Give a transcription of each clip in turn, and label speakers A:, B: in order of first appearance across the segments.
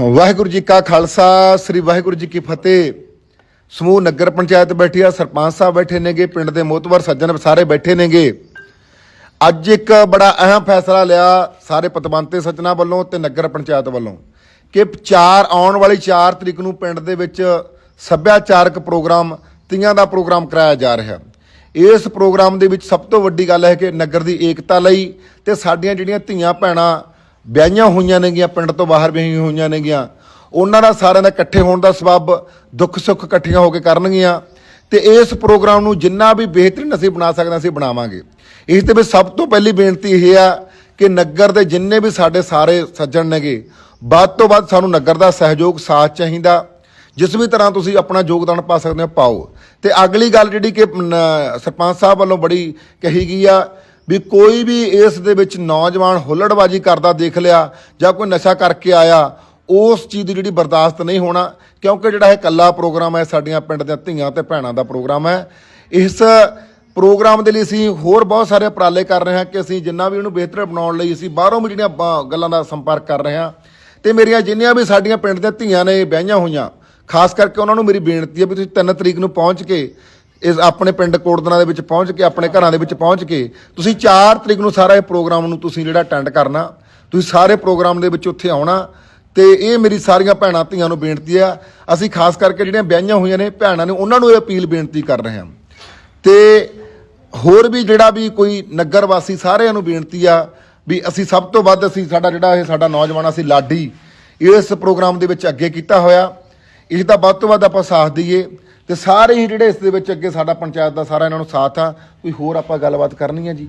A: ਵਾਹਿਗੁਰੂ ਜੀ ਕਾ ਖਾਲਸਾ, ਸ੍ਰੀ ਵਾਹਿਗੁਰੂ ਜੀ ਕੀ ਫਤਿਹ। ਸਮੂਹ ਨਗਰ ਪੰਚਾਇਤ ਬੈਠੀ ਆ, ਸਰਪੰਚ ਸਾਹਿਬ ਬੈਠੇ ਨੇਗੇ, ਪਿੰਡ ਦੇ ਮੋਤਵਰ ਸੱਜਣ ਸਾਰੇ ਬੈਠੇ ਨੇਗੇ। ਅੱਜ ਇੱਕ ਬੜਾ ਅਹਿਮ ਫੈਸਲਾ ਲਿਆ ਸਾਰੇ ਪਤਵੰਤੇ ਸੱਜਣਾ ਵੱਲੋਂ ਤੇ ਨਗਰ ਪੰਚਾਇਤ ਵੱਲੋਂ ਕਿ 4 ਆਉਣ ਵਾਲੀ 4 ਤਰੀਕ ਨੂੰ ਪਿੰਡ ਦੇ ਵਿੱਚ ਸੱਭਿਆਚਾਰਕ ਪ੍ਰੋਗਰਾਮ, ਤੀਆਂ ਦਾ ਪ੍ਰੋਗਰਾਮ ਕਰਾਇਆ ਜਾ ਰਿਹਾ। ਇਸ ਪ੍ਰੋਗਰਾਮ ਦੇ ਵਿੱਚ ਸਭ ਤੋਂ ਵੱਡੀ ਗੱਲ ਹੈ ਕਿ ਨਗਰ ਦੀ ਏਕਤਾ ਲਈ ਤੇ ਸਾਡੀਆਂ ਜਿਹੜੀਆਂ ਧੀਆਂ ਭੈਣਾਂ ਵਿਆਹੀਆਂ ਹੋਈਆਂ ਨੇਗੀਆਂ, ਪਿੰਡ ਤੋਂ ਬਾਹਰ ਵਿਆਹੀਆਂ ਹੋਈਆਂ ਨੇਗੀਆਂ। ਉਹਨਾਂ ਦਾ ਸਾਰਿਆਂ ਦਾ ਇਕੱਠੇ ਹੋਣ ਦਾ ਸਬਬ ਦੁੱਖ ਸੁੱਖ ਇਕੱਠੀਆਂ ਹੋ ਕੇ ਕਰਨਗੀਆਂ। ਤੇ ਇਸ ਪ੍ਰੋਗਰਾਮ ਨੂੰ ਜਿੰਨਾ ਵੀ ਬਿਹਤਰੀਨ ਅਸੀਂ ਬਣਾ ਸਕਦੇ ਹਾਂ ਅਸੀਂ ਬਣਾਵਾਂਗੇ। ਇਸ ਦੇ ਵਿੱਚ ਸਭ ਤੋਂ ਪਹਿਲੀ ਬੇਨਤੀ ਇਹ ਆ ਕਿ ਨਗਰ ਦੇ ਜਿੰਨੇ ਵੀ ਸਾਡੇ ਸਾਰੇ ਸੱਜਣ ਨੇਗੇ, ਵੱਧ ਤੋਂ ਵੱਧ ਸਾਨੂੰ ਨਗਰ ਦਾ ਸਹਿਯੋਗ, ਸਾਥ ਚਾਹੀਦਾ। ਜਿਸ ਵੀ ਤਰ੍ਹਾਂ ਤੁਸੀਂ ਆਪਣਾ ਯੋਗਦਾਨ ਪਾ ਸਕਦੇ ਹੋ, ਪਾਓ। ਤੇ ਅਗਲੀ ਗੱਲ ਜਿਹੜੀ ਕਿ ਸਰਪੰਚ ਸਾਹਿਬ ਵੱਲੋਂ ਬੜੀ ਕਹੀ ਗਈ ਆ ਵੀ ਕੋਈ ਵੀ ਇਸ ਦੇ ਵਿੱਚ ਨੌਜਵਾਨ ਹੁੱਲੜਬਾਜੀ ਕਰਦਾ ਦੇਖ ਲਿਆ ਜਾਂ ਕੋਈ ਨਸ਼ਾ ਕਰਕੇ ਆਇਆ, ਉਸ ਚੀਜ਼ ਦੀ ਜਿਹੜੀ ਬਰਦਾਸ਼ਤ ਨਹੀਂ ਹੋਣਾ, ਕਿਉਂਕਿ ਜਿਹੜਾ ਇਹ ਕੱਲਾ ਪ੍ਰੋਗਰਾਮ ਹੈ, ਸਾਡੀਆਂ ਪਿੰਡ ਦੀਆਂ ਧੀਆਂ ਤੇ ਭੈਣਾਂ ਦਾ ਪ੍ਰੋਗਰਾਮ ਹੈ। ਇਸ ਪ੍ਰੋਗਰਾਮ ਦੇ ਲਈ ਅਸੀਂ ਹੋਰ ਬਹੁਤ ਸਾਰੇ ਉਪਰਾਲੇ ਕਰ ਰਹੇ ਹਾਂ ਕਿ ਅਸੀਂ ਜਿੰਨਾ ਵੀ ਉਹਨੂੰ ਬਿਹਤਰ ਬਣਾਉਣ ਲਈ ਅਸੀਂ ਬਾਹਰੋਂ ਵੀ ਜਿਹੜੀਆਂ ਬ- ਗੱਲਾਂ ਦਾ ਸੰਪਰਕ ਕਰ ਰਹੇ ਹਾਂ। ਤੇ ਮੇਰੀਆਂ ਜਿੰਨੀਆਂ ਵੀ ਸਾਡੀਆਂ ਪਿੰਡ ਦੀਆਂ ਧੀਆਂ ਨੇ, ਵਿਆਹੀਆਂ ਹੋਈਆਂ, ਖਾਸ ਕਰਕੇ ਉਹਨਾਂ ਨੂੰ ਮੇਰੀ ਬੇਨਤੀ ਹੈ ਵੀ ਤੁਸੀਂ 3 ਤਰੀਕ ਨੂੰ ਪਹੁੰਚ ਕੇ ਇਸ ਆਪਣੇ ਪਿੰਡ ਕੋਟਦਨਾ ਦੇ ਵਿੱਚ ਪਹੁੰਚ ਕੇ, ਆਪਣੇ ਘਰਾਂ ਦੇ ਵਿੱਚ ਪਹੁੰਚ ਕੇ, ਤੁਸੀਂ 4 ਤਰੀਕ ਨੂੰ ਸਾਰਾ ਇਹ ਪ੍ਰੋਗਰਾਮ ਨੂੰ ਤੁਸੀਂ ਜਿਹੜਾ ਅਟੈਂਡ ਕਰਨਾ, ਤੁਸੀਂ ਸਾਰੇ ਪ੍ਰੋਗਰਾਮ ਦੇ ਵਿੱਚ ਉੱਥੇ ਆਉਣਾ ਤੇ ਇਹ ਮੇਰੀ ਸਾਰੀਆਂ ਭੈਣਾਂ ਧੀਆਂ ਨੂੰ ਬੇਨਤੀ ਆ, ਅਸੀਂ ਖਾਸ ਕਰਕੇ ਜਿਹੜੀਆਂ ਵਿਆਹੀਆਂ ਹੋਈਆਂ ਨੇ ਭੈਣਾਂ ਨੇ, ਉਹਨਾਂ ਨੂੰ ਇਹ ਅਪੀਲ ਬੇਨਤੀ ਕਰ ਰਹੇ ਹਾਂ। ਤੇ ਹੋਰ ਵੀ ਜਿਹੜਾ ਵੀ ਕੋਈ ਨਗਰ ਵਾਸੀ ਸਾਰਿਆਂ ਨੂੰ ਬੇਨਤੀ ਆ ਵੀ ਅਸੀਂ ਸਭ ਤੋਂ ਵੱਧ ਅਸੀਂ ਸਾਡਾ ਜਿਹੜਾ ਇਹ ਸਾਡਾ ਨੌਜਵਾਨ ਅਸੀਂ ਲਾਡੀ, ਇਸ ਪ੍ਰੋਗਰਾਮ ਦੇ ਵਿੱਚ ਅੱਗੇ ਕੀਤਾ ਹੋਇਆ। ਇਸ ਦਾ ਵੱਧ ਤੋਂ ਵੱਧ ਆਪਾਂ ਸਾਥ ਦਈਏ। ਤੇ ਸਾਰੇ ਹੀ ਜਿਹੜੇ ਇਸ ਦੇ ਵਿੱਚ ਅੱਗੇ ਸਾਡਾ ਪੰਚਾਇਤ ਦਾ ਸਾਰਾ ਇਹਨਾਂ ਨੂੰ ਸਾਥ ਆ, ਕੋਈ ਹੋਰ ਆਪਾਂ ਗੱਲਬਾਤ ਕਰਨੀ ਆ ਜੀ।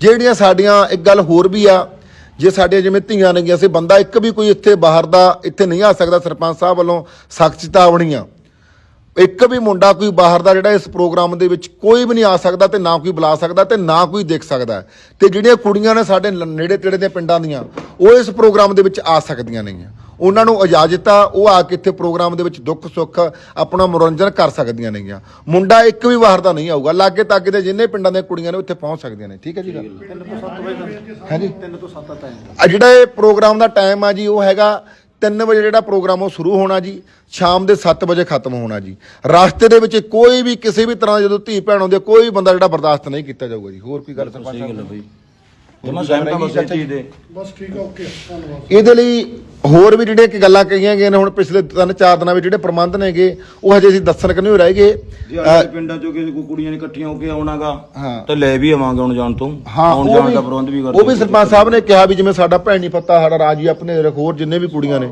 A: ਜਿਹੜੀਆਂ ਸਾਡੀਆਂ, ਇੱਕ ਗੱਲ ਹੋਰ ਵੀ ਆ, ਜੇ ਸਾਡੇ ਜਿਵੇਂ ਧੀਆਂ ਨੇਗੀਆਂ, ਅਸੀਂ ਬੰਦਾ ਇੱਕ ਵੀ ਕੋਈ ਇੱਥੇ ਬਾਹਰ ਦਾ, ਇੱਥੇ ਨਹੀਂ ਆ ਸਕਦਾ, ਸਰਪੰਚ ਸਾਹਿਬ ਵੱਲੋਂ ਸਖਤ ਚੇਤਾਵਨੀਆਂ। ਇੱਕ ਵੀ ਮੁੰਡਾ ਕੋਈ ਬਾਹਰ ਦਾ ਜਿਹੜਾ ਇਸ ਪ੍ਰੋਗਰਾਮ ਦੇ ਵਿੱਚ ਕੋਈ ਵੀ ਨਹੀਂ ਆ ਸਕਦਾ ਤੇ ਨਾ ਕੋਈ ਬੁਲਾ ਸਕਦਾ ਤੇ ਨਾ ਕੋਈ ਦੇਖ ਸਕਦਾ। ਤੇ ਜਿਹੜੀਆਂ ਕੁੜੀਆਂ ਨੇ ਸਾਡੇ ਨੇੜੇ ਤੇੜੇ ਦੇ ਪਿੰਡਾਂ ਦੀਆਂ, ਉਹ ਇਸ ਪ੍ਰੋਗਰਾਮ ਦੇ ਵਿੱਚ ਆ ਸਕਦੀਆਂ ਨੇਗੀਆਂ। ਉਹਨਾਂ ਨੂੰ ਇਜਾਜ਼ਤ ਆ ਉਹ ਆ ਕੇ ਇੱਥੇ ਪ੍ਰੋਗਰਾਮ ਦੇ ਵਿੱਚ ਦੁੱਖ ਸੁੱਖ ਆਪਣਾ ਮਨੋਰੰਜਨ ਕਰ ਸਕਦੀਆਂ ਨੇਗੀਆਂ। ਮੁੰਡਾ ਇੱਕ ਵੀ ਬਾਹਰ ਦਾ ਨਹੀਂ ਆਊਗਾ। ਲਾਗੇ ਤਾਗੇ ਦੇ ਜਿੰਨੇ ਪਿੰਡਾਂ ਦੀਆਂ ਕੁੜੀਆਂ ਨੇ ਉੱਥੇ ਪਹੁੰਚ ਸਕਦੀਆਂ ਨੇ। ਠੀਕ ਹੈ ਜੀ ਗੱਲ? ਹਾਂਜੀ।
B: 3 ਤੋਂ 7 ਟਾਈਮ
A: ਆ ਜਿਹੜਾ ਇਹ ਪ੍ਰੋਗਰਾਮ ਦਾ ਟਾਈਮ ਆ ਜੀ ਉਹ ਹੈਗਾ 3 ਵਜੇ ਜਿਹੜਾ ਪ੍ਰੋਗਰਾਮ ਉਹ ਸ਼ੁਰੂ ਹੋਣਾ ਜੀ ਸ਼ਾਮ ਦੇ 7 ਵਜੇ ਖਤਮ ਹੋਣਾ ਜੀ। ਰਸਤੇ ਦੇ ਵਿੱਚ ਕੋਈ ਵੀ ਕਿਸੇ ਵੀ ਤਰ੍ਹਾਂ ਜਦੋਂ ਧੀ ਭੈਣ ਆਉਂਦੇ ਕੋਈ ਵੀ ਬੰਦਾ ਜਿਹੜਾ ਬਰਦਾਸ਼ਤ ਨਹੀਂ ਕੀਤਾ ਜਾਊਗਾ ਜੀ। ਹੋਰ ਕੋਈ ਗੱਲ ਸਰਪੰਚ
B: ਸਹੀ ਗੱਲ ਹੈ
A: ਸਾਹਿਬ?
B: ਬਈ। ਜਮਾ ਸਹਿਮਤ ਹਾਂ ਬਸ ਇਹ ਚੀਜ਼ ਦੇ।
C: ਬਸ ਠੀਕ ਆ ਓਕੇ ਧੰਨਵਾਦ।
A: ਇਹਦੇ ਲਈ ਹੋਰ ਵੀ ਜਿਹੜੇ ਕਿ ਗੱਲਾਂ ਕਹੀਆਂ ਗਈਆਂ ਨੇ ਹੁਣ ਪਿਛਲੇ ਤਿੰਨ ਚਾਰ ਦਿਨਾਂ ਵਿੱਚ ਜਿਹੜੇ ਪ੍ਰਬੰਧ ਨੇਗੇ ਉਹ ਹਜੇ ਅਸੀਂ ਦੱਸਣ ਕਿ ਨਹੀਂ ਰਹਿ ਗਏ।
B: ਜੇ ਪਿੰਡਾਂ ਚੋਂ ਕਿਸੇ ਕੋਈ ਕੁੜੀਆਂ ਨੇ ਇਕੱਠੀਆਂ ਹੋ ਕੇ ਆਉਣਾਗਾ
A: ਹਾਂ।
B: ਤਾਂ ਲੈ ਵੀ ਆਵਾਂਗੇ ਆਉਣ ਜਾਣ ਤੋਂ।
A: ਹਾਂ
B: ਆਉਣ
A: ਉਹ
B: ਜਾਣ ਦਾ ਪ੍ਰਬੰਧ ਵੀ ਕਰਦੇ
A: ਉਹ ਵੀ ਸਰਪੰਚ ਸਾਹਿਬ ਨੇ ਕਿਹਾ ਵੀ ਜਿਵੇਂ ਸਾਡਾ ਭੈਣੀ ਪੱਤਾ ਸਾਡਾ ਰਾਜੀ ਆਪਣੇ ਹੋਰ ਜਿੰਨੇ ਵੀ ਕੁੜੀਆਂ ਨੇ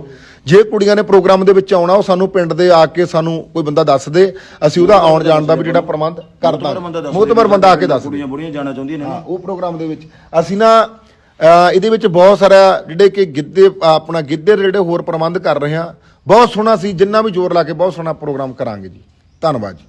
A: ਜੇ ਕੁੜੀਆਂ ਨੇ ਪ੍ਰੋਗਰਾਮ ਦੇ ਵਿੱਚ ਆਉਣਾ ਉਹ ਸਾਨੂੰ ਪਿੰਡ ਦੇ ਆ ਕੇ ਸਾਨੂੰ ਕੋਈ ਬੰਦਾ ਦੱਸ ਦੇ ਅਸੀਂ ਉਹਦਾ ਆਉਣ ਜਾਣ ਦਾ ਵੀ ਜਿਹੜਾ ਪ੍ਰਬੰਧ ਕਰ ਦਾਂਗੇ ਮੋਤਬਰ ਬੰਦਾ ਆ ਕੇ ਦੱਸ ਦੇ।
B: ਕੁੜੀਆਂ ਬੁੜੀਆਂ ਜਾਣਾ ਚਾਹੁੰਦੀਆਂ ਨੇ।
A: ਉਹ ਪ੍ਰੋਗਰਾਮ ਦੇ ਵਿੱਚ। ਅਸੀਂ ਨਾ ਇਹਦੇ ਵਿੱਚ ਬਹੁਤ ਸਾਰਾ ਜਿਹੜੇ ਕਿ ਗਿੱਧੇ, ਆਪਣਾ ਗਿੱਧੇ ਦੇ ਜਿਹੜੇ ਹੋਰ ਪ੍ਰਬੰਧ ਕਰ ਰਹੇ ਹਾਂ। ਬਹੁਤ ਸੋਹਣਾ ਸੀ, ਜਿੰਨਾ ਵੀ ਜ਼ੋਰ ਲਾ ਕੇ ਬਹੁਤ ਸੋਹਣਾ ਪ੍ਰੋਗਰਾਮ ਕਰਾਂਗੇ ਜੀ। ਧੰਨਵਾਦ ਜੀ।